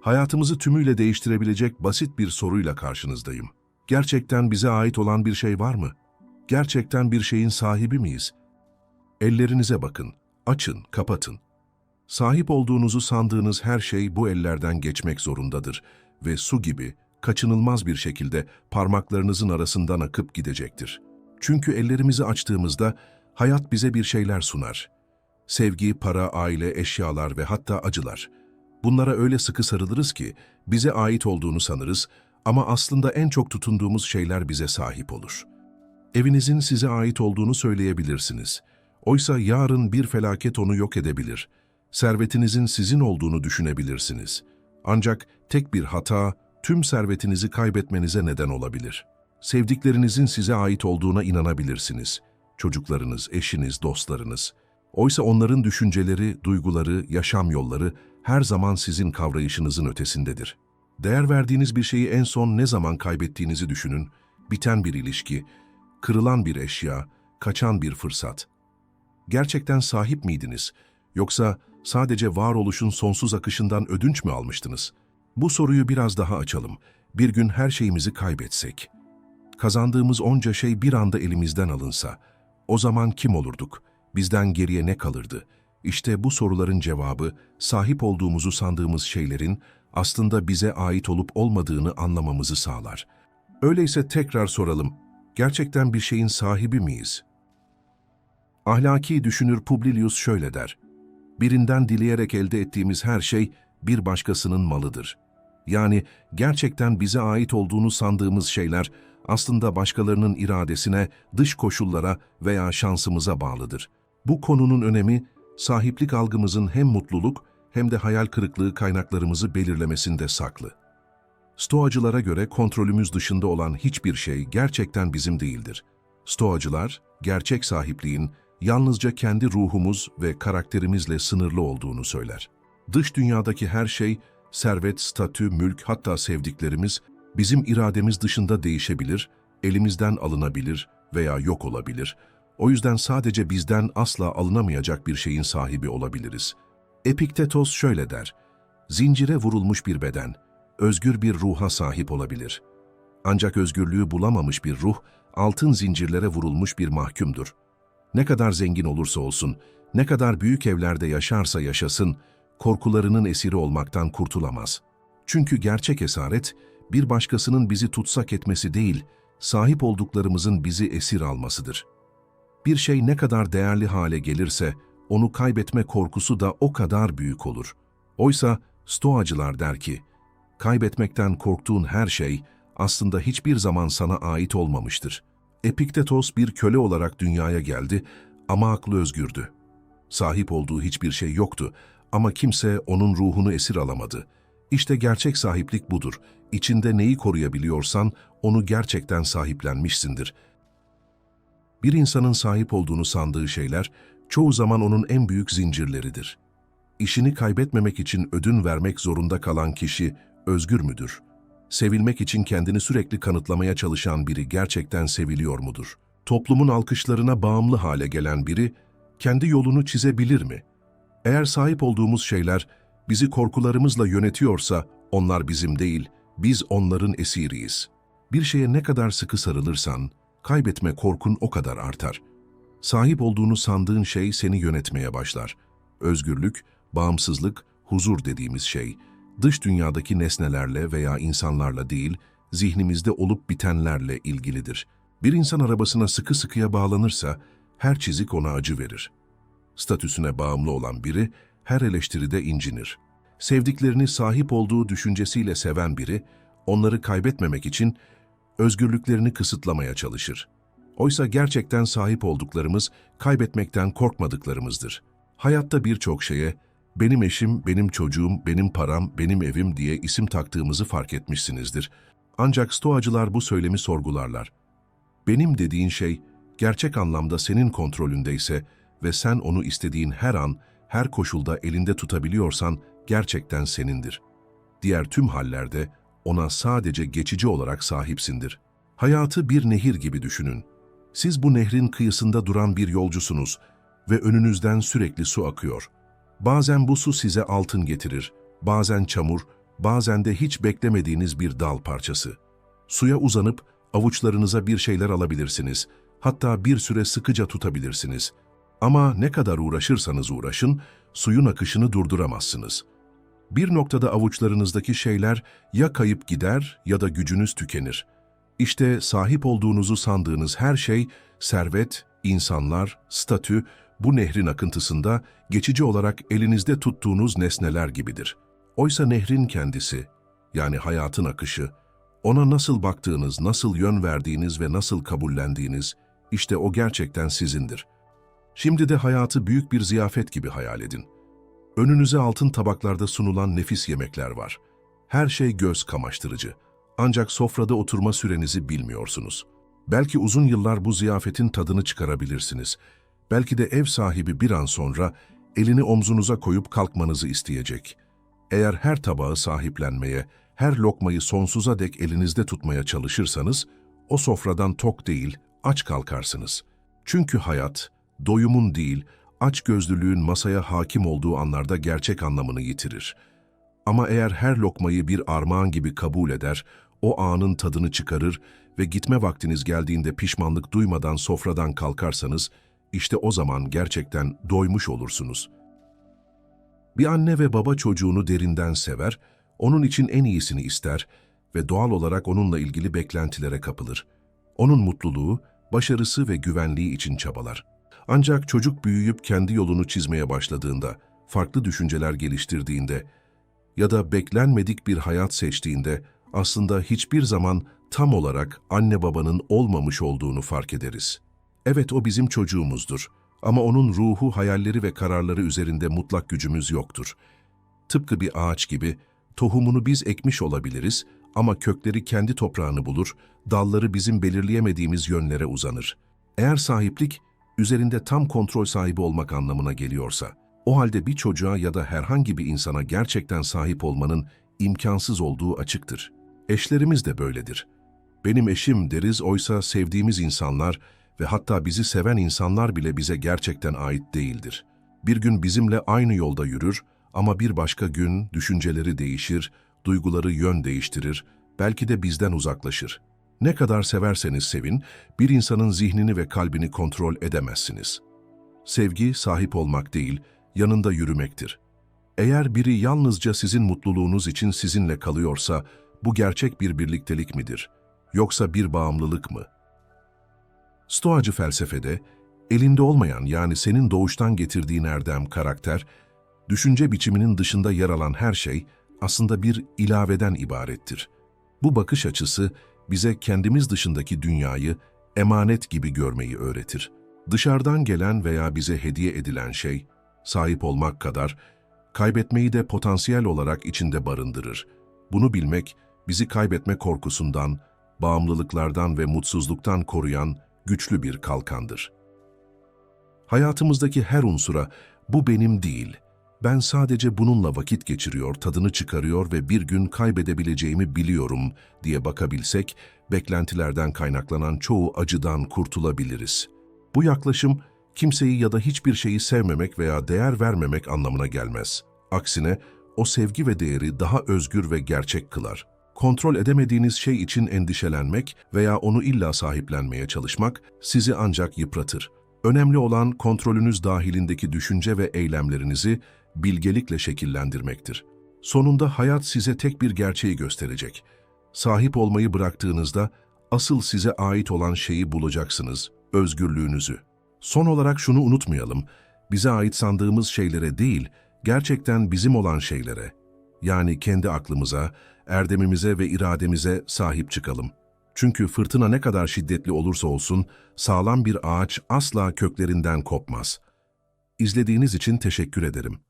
Hayatımızı tümüyle değiştirebilecek basit bir soruyla karşınızdayım. Gerçekten bize ait olan bir şey var mı? Gerçekten bir şeyin sahibi miyiz? Ellerinize bakın, açın, kapatın. Sahip olduğunuzu sandığınız her şey bu ellerden geçmek zorundadır ve su gibi, kaçınılmaz bir şekilde parmaklarınızın arasından akıp gidecektir. Çünkü ellerimizi açtığımızda hayat bize bir şeyler sunar. Sevgi, para, aile, eşyalar ve hatta acılar. Bunlara öyle sıkı sarılırız ki bize ait olduğunu sanırız ama aslında en çok tutunduğumuz şeyler bize sahip olur. Evinizin size ait olduğunu söyleyebilirsiniz. Oysa yarın bir felaket onu yok edebilir. Servetinizin sizin olduğunu düşünebilirsiniz. Ancak tek bir hata tüm servetinizi kaybetmenize neden olabilir. Sevdiklerinizin size ait olduğuna inanabilirsiniz. Çocuklarınız, eşiniz, dostlarınız. Oysa onların düşünceleri, duyguları, yaşam yolları her zaman sizin kavrayışınızın ötesindedir. Değer verdiğiniz bir şeyi en son ne zaman kaybettiğinizi düşünün. Biten bir ilişki, kırılan bir eşya, kaçan bir fırsat. Gerçekten sahip miydiniz? Yoksa sadece varoluşun sonsuz akışından ödünç mü almıştınız? Bu soruyu biraz daha açalım. Bir gün her şeyimizi kaybetsek, kazandığımız onca şey bir anda elimizden alınsa, o zaman kim olurduk? Bizden geriye ne kalırdı? İşte bu soruların cevabı, sahip olduğumuzu sandığımız şeylerin aslında bize ait olup olmadığını anlamamızı sağlar. Öyleyse tekrar soralım, gerçekten bir şeyin sahibi miyiz? Ahlaki düşünür Publilius şöyle der, birinden dileyerek elde ettiğimiz her şey bir başkasının malıdır. Yani gerçekten bize ait olduğunu sandığımız şeyler aslında başkalarının iradesine, dış koşullara veya şansımıza bağlıdır. Bu konunun önemi, sahiplik algımızın hem mutluluk hem de hayal kırıklığı kaynaklarımızı belirlemesinde saklı. Stoacılara göre kontrolümüz dışında olan hiçbir şey gerçekten bizim değildir. Stoacılar, gerçek sahipliğin yalnızca kendi ruhumuz ve karakterimizle sınırlı olduğunu söyler. Dış dünyadaki her şey, servet, statü, mülk hatta sevdiklerimiz bizim irademiz dışında değişebilir, elimizden alınabilir veya yok olabilir. O yüzden sadece bizden asla alınamayacak bir şeyin sahibi olabiliriz. Epiktetos şöyle der, zincire vurulmuş bir beden, özgür bir ruha sahip olabilir. Ancak özgürlüğü bulamamış bir ruh, altın zincirlere vurulmuş bir mahkumdur. Ne kadar zengin olursa olsun, ne kadar büyük evlerde yaşarsa yaşasın, korkularının esiri olmaktan kurtulamaz. Çünkü gerçek esaret, bir başkasının bizi tutsak etmesi değil, sahip olduklarımızın bizi esir almasıdır. Bir şey ne kadar değerli hale gelirse, onu kaybetme korkusu da o kadar büyük olur. Oysa Stoacılar der ki, kaybetmekten korktuğun her şey aslında hiçbir zaman sana ait olmamıştır. Epiktetos bir köle olarak dünyaya geldi ama aklı özgürdü. Sahip olduğu hiçbir şey yoktu ama kimse onun ruhunu esir alamadı. İşte gerçek sahiplik budur. İçinde neyi koruyabiliyorsan onu gerçekten sahiplenmişsindir. Bir insanın sahip olduğunu sandığı şeyler çoğu zaman onun en büyük zincirleridir. İşini kaybetmemek için ödün vermek zorunda kalan kişi özgür müdür? Sevilmek için kendini sürekli kanıtlamaya çalışan biri gerçekten seviliyor mudur? Toplumun alkışlarına bağımlı hale gelen biri kendi yolunu çizebilir mi? Eğer sahip olduğumuz şeyler bizi korkularımızla yönetiyorsa onlar bizim değil, biz onların esiriyiz. Bir şeye ne kadar sıkı sarılırsan, kaybetme korkun o kadar artar. Sahip olduğunu sandığın şey seni yönetmeye başlar. Özgürlük, bağımsızlık, huzur dediğimiz şey, dış dünyadaki nesnelerle veya insanlarla değil, zihnimizde olup bitenlerle ilgilidir. Bir insan arabasına sıkı sıkıya bağlanırsa, her çizik ona acı verir. Statüsüne bağımlı olan biri, her eleştiride incinir. Sevdiklerini sahip olduğu düşüncesiyle seven biri, onları kaybetmemek için özgürlüklerini kısıtlamaya çalışır. Oysa gerçekten sahip olduklarımız, kaybetmekten korkmadıklarımızdır. Hayatta birçok şeye, benim eşim, benim çocuğum, benim param, benim evim diye isim taktığımızı fark etmişsinizdir. Ancak stoacılar bu söylemi sorgularlar. Benim dediğin şey, gerçek anlamda senin kontrolündeyse ve sen onu istediğin her an, her koşulda elinde tutabiliyorsan gerçekten senindir. Diğer tüm hallerde ona sadece geçici olarak sahipsindir. Hayatı bir nehir gibi düşünün. Siz bu nehrin kıyısında duran bir yolcusunuz ve önünüzden sürekli su akıyor. Bazen bu su size altın getirir, bazen çamur, bazen de hiç beklemediğiniz bir dal parçası. Suya uzanıp avuçlarınıza bir şeyler alabilirsiniz. Hatta bir süre sıkıca tutabilirsiniz. Ama ne kadar uğraşırsanız uğraşın, suyun akışını durduramazsınız. Bir noktada avuçlarınızdaki şeyler ya kayıp gider ya da gücünüz tükenir. İşte sahip olduğunuzu sandığınız her şey, servet, insanlar, statü, bu nehrin akıntısında geçici olarak elinizde tuttuğunuz nesneler gibidir. Oysa nehrin kendisi, yani hayatın akışı, ona nasıl baktığınız, nasıl yön verdiğiniz ve nasıl kabullendiğiniz, işte o gerçekten sizindir. Şimdi de hayatı büyük bir ziyafet gibi hayal edin. Önünüze altın tabaklarda sunulan nefis yemekler var. Her şey göz kamaştırıcı. Ancak sofrada oturma sürenizi bilmiyorsunuz. Belki uzun yıllar bu ziyafetin tadını çıkarabilirsiniz. Belki de ev sahibi bir an sonra elini omzunuza koyup kalkmanızı isteyecek. Eğer her tabağı sahiplenmeye, her lokmayı sonsuza dek elinizde tutmaya çalışırsanız, o sofradan tok değil, aç kalkarsınız. Çünkü hayat, doyumun değil, açgözlülüğün masaya hakim olduğu anlarda gerçek anlamını yitirir. Ama eğer her lokmayı bir armağan gibi kabul eder, o anın tadını çıkarır ve gitme vaktiniz geldiğinde pişmanlık duymadan sofradan kalkarsanız, işte o zaman gerçekten doymuş olursunuz. Bir anne ve baba çocuğunu derinden sever, onun için en iyisini ister ve doğal olarak onunla ilgili beklentilere kapılır. Onun mutluluğu, başarısı ve güvenliği için çabalar. Ancak çocuk büyüyüp kendi yolunu çizmeye başladığında, farklı düşünceler geliştirdiğinde ya da beklenmedik bir hayat seçtiğinde aslında hiçbir zaman tam olarak anne babanın olmamış olduğunu fark ederiz. Evet o bizim çocuğumuzdur ama onun ruhu, hayalleri ve kararları üzerinde mutlak gücümüz yoktur. Tıpkı bir ağaç gibi tohumunu biz ekmiş olabiliriz ama kökleri kendi toprağını bulur, dalları bizim belirleyemediğimiz yönlere uzanır. Eğer sahiplik, üzerinde tam kontrol sahibi olmak anlamına geliyorsa, o halde bir çocuğa ya da herhangi bir insana gerçekten sahip olmanın imkansız olduğu açıktır. Eşlerimiz de böyledir. Benim eşim deriz oysa sevdiğimiz insanlar ve hatta bizi seven insanlar bile bize gerçekten ait değildir. Bir gün bizimle aynı yolda yürür ama bir başka gün düşünceleri değişir, duyguları yön değiştirir, belki de bizden uzaklaşır. Ne kadar severseniz sevin, bir insanın zihnini ve kalbini kontrol edemezsiniz. Sevgi sahip olmak değil, yanında yürümektir. Eğer biri yalnızca sizin mutluluğunuz için sizinle kalıyorsa, bu gerçek bir birliktelik midir? Yoksa bir bağımlılık mı? Stoacı felsefede, elinde olmayan yani senin doğuştan getirdiğin erdem, karakter, düşünce biçiminin dışında yer alan her şey aslında bir ilaveden ibarettir. Bu bakış açısı bize kendimiz dışındaki dünyayı emanet gibi görmeyi öğretir. Dışarıdan gelen veya bize hediye edilen şey, sahip olmak kadar, kaybetmeyi de potansiyel olarak içinde barındırır. Bunu bilmek, bizi kaybetme korkusundan, bağımlılıklardan ve mutsuzluktan koruyan güçlü bir kalkandır. Hayatımızdaki her unsura, bu benim değil, ben sadece bununla vakit geçiriyor, tadını çıkarıyor ve bir gün kaybedebileceğimi biliyorum diye bakabilsek, beklentilerden kaynaklanan çoğu acıdan kurtulabiliriz. Bu yaklaşım, kimseyi ya da hiçbir şeyi sevmemek veya değer vermemek anlamına gelmez. Aksine, o sevgi ve değeri daha özgür ve gerçek kılar. Kontrol edemediğiniz şey için endişelenmek veya onu illa sahiplenmeye çalışmak sizi ancak yıpratır. Önemli olan kontrolünüz dahilindeki düşünce ve eylemlerinizi bilgelikle şekillendirmektir. Sonunda hayat size tek bir gerçeği gösterecek. Sahip olmayı bıraktığınızda asıl size ait olan şeyi bulacaksınız, özgürlüğünüzü. Son olarak şunu unutmayalım, bize ait sandığımız şeylere değil, gerçekten bizim olan şeylere, yani kendi aklımıza, erdemimize ve irademize sahip çıkalım. Çünkü fırtına ne kadar şiddetli olursa olsun, sağlam bir ağaç asla köklerinden kopmaz. İzlediğiniz için teşekkür ederim.